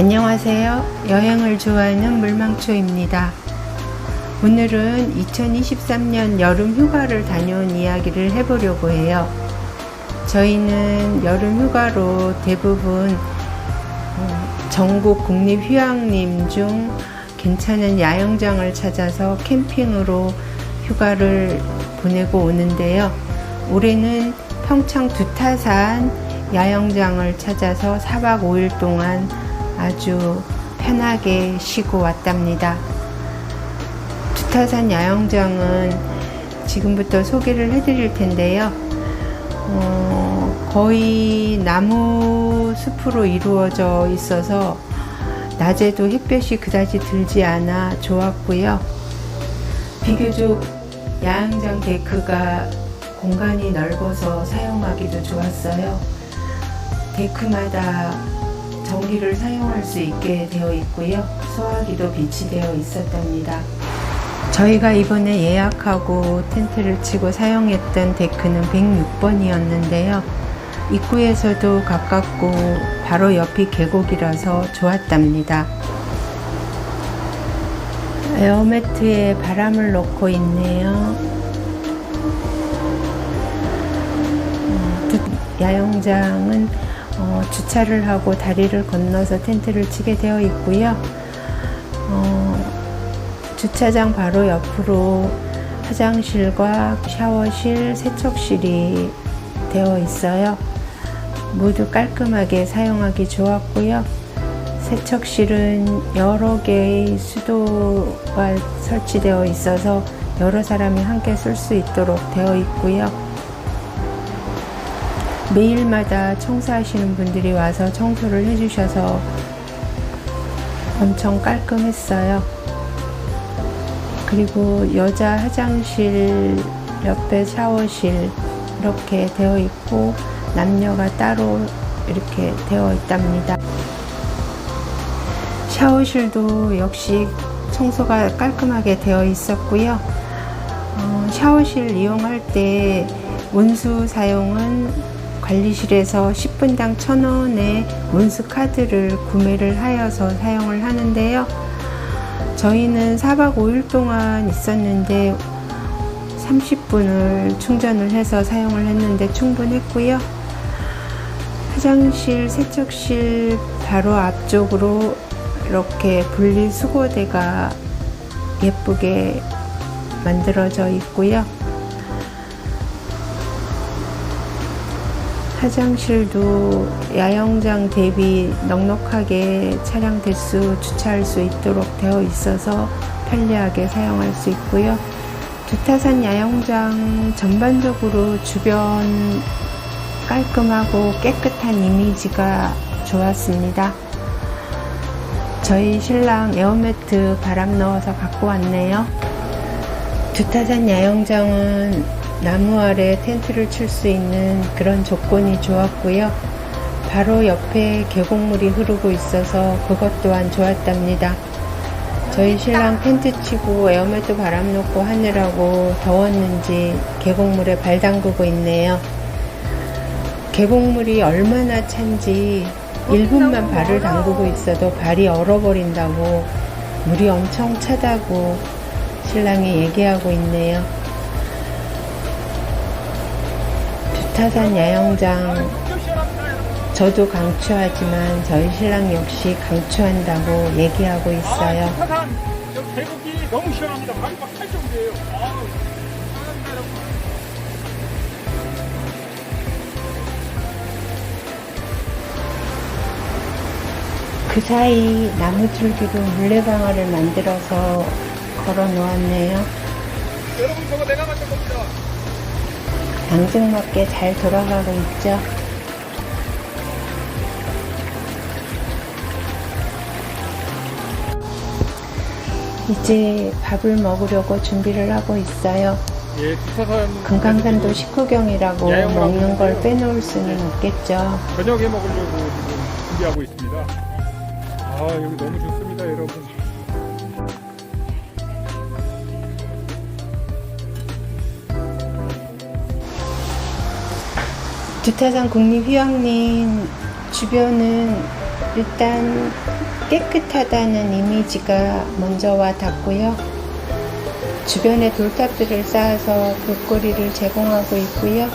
안녕하세요. 여행을 좋아하는 물망초입니다. 오늘은 2023년 여름 휴가를 다녀온 이야기를 해보려고 해요. 저희는 여름 휴가로 대부분 어, 전국 국립 휴양림 중 괜찮은 야영장을 찾아서 캠핑으로 휴가를 보내고 오는데요. 올해는 평창 두타산 야영장을 찾아서 4박 5일 동안 아주 편하게 쉬고 왔답니다. 두타산 야영장은 지금부터 소개를 해드릴 텐데요. 어, 거의 나무 숲으로 이루어져 있어서 낮에도 햇볕이 그다지 들지 않아 좋았고요. 비교적 야영장 데크가 공간이 넓어서 사용하기도 좋았어요. 데크마다 전기를 사용할 수 있게 되어 있고요. 소화기도 비치되어 있었답니다. 저희가 이번에 예약하고 텐트를 치고 사용했던 데크는 106번이었는데요. 입구에서도 가깝고 바로 옆이 계곡이라서 좋았답니다. 에어매트에 바람을 넣고 있네요. 어, 야영장은 어, 주차를 하고 다리를 건너서 텐트를 치게 되어 있고요. 어, 주차장 바로 옆으로 화장실과 샤워실, 세척실이 되어 있어요. 모두 깔끔하게 사용하기 좋았고요. 세척실은 여러 개의 수도가 설치되어 있어서 여러 사람이 함께 쓸 수 있도록 되어 있고요. 매일마다 청소하시는 분들이 와서 청소를 해주셔서 엄청 깔끔했어요. 그리고 여자 화장실 옆에 샤워실 이렇게 되어 있고 남녀가 따로 이렇게 되어 있답니다. 샤워실도 역시 청소가 깔끔하게 되어 있었고요. 어, 샤워실 이용할 때 온수 사용은 관리실에서 10분당 1,000원의 온수 카드를 구매를 하여서 사용을 하는데요. 저희는 4박 5일 동안 있었는데 30분을 충전을 해서 사용을 했는데 충분했고요. 화장실, 세척실 바로 앞쪽으로 이렇게 분리수거대가 예쁘게 만들어져 있고요. 화장실도 야영장 대비 넉넉하게 차량 대수 주차할 수 있도록 되어 있어서 편리하게 사용할 수 있고요. 두타산 야영장 전반적으로 주변 깔끔하고 깨끗한 이미지가 좋았습니다. 저희 신랑 에어매트 바람 넣어서 갖고 왔네요. 두타산 야영장은 나무 아래 텐트를 칠 수 있는 그런 조건이 좋았고요. 바로 옆에 계곡물이 흐르고 있어서 그것 또한 좋았답니다. 저희 신랑 텐트 치고 에어매트 바람 놓고 하느라고 더웠는지 계곡물에 발 담그고 있네요. 계곡물이 얼마나 찬지 1분만 발을 담그고 있어도 발이 얼어버린다고 물이 엄청 차다고 신랑이 얘기하고 있네요. 두타산 야영장 저도 강추하지만 저희 신랑 역시 강추한다고 얘기하고 있어요. 그 사이 나무줄기로 물레방아를 만들어서 걸어 놓았네요. 여러분 저거 내가 만든 겁니다. 앙증맞게 잘 돌아가고 있죠. 이제 밥을 먹으려고 준비를 하고 있어요. 예, 금강산도 식후경이라고 먹는 걸. 빼놓을 수는 없겠죠. 저녁에 먹으려고 준비하고 있습니다. 아 여기 너무 좋습니다, 여러분. 두타산 국립휴양림 주변은 일단 깨끗하다는 이미지가 먼저 와 닿고요. 주변에 돌탑들을 쌓아서 볼거리를 제공하고 있고요.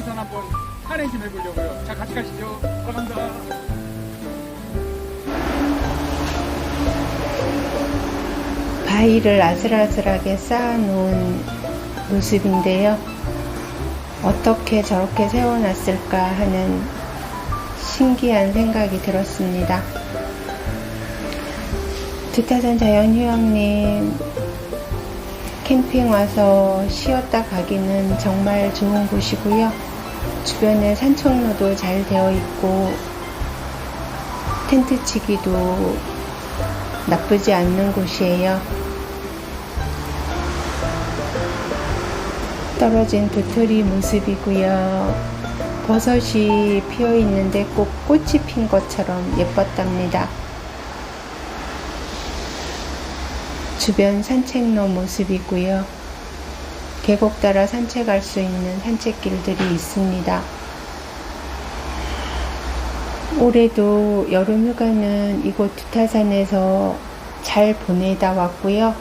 두타산 한번 좀 해보려고요. 자 같이 가시죠. 들어간다. 바위를 아슬아슬하게 쌓아놓은 모습인데요. 어떻게 저렇게 세워놨을까 하는 신기한 생각이 들었습니다. 두타산 자연휴양림 캠핑 와서 쉬었다 가기는 정말 좋은 곳이고요. 주변에 산책로도 잘 되어 있고 텐트 치기도 나쁘지 않는 곳이에요. 떨어진 도토리 모습이고요. 버섯이 피어 있는데 꼭 꽃이 핀 것처럼 예뻤답니다. 주변 산책로 모습이고요. 계곡 따라 산책할 수 있는 산책길들이 있습니다. 올해도 여름 휴가는 이곳 두타산에서 잘 보내다 왔고요.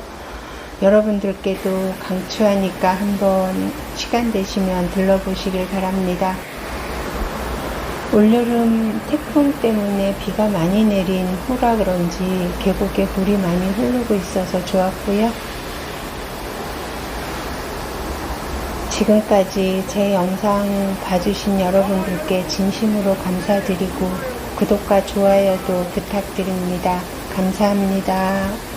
여러분들께도 강추하니까 한번 시간 되시면 들러보시길 바랍니다. 올여름 태풍 때문에 비가 많이 내린 후라 그런지 계곡에 물이 많이 흐르고 있어서 좋았고요. 지금까지 제 영상 봐주신 여러분들께 진심으로 감사드리고 구독과 좋아요도 부탁드립니다. 감사합니다.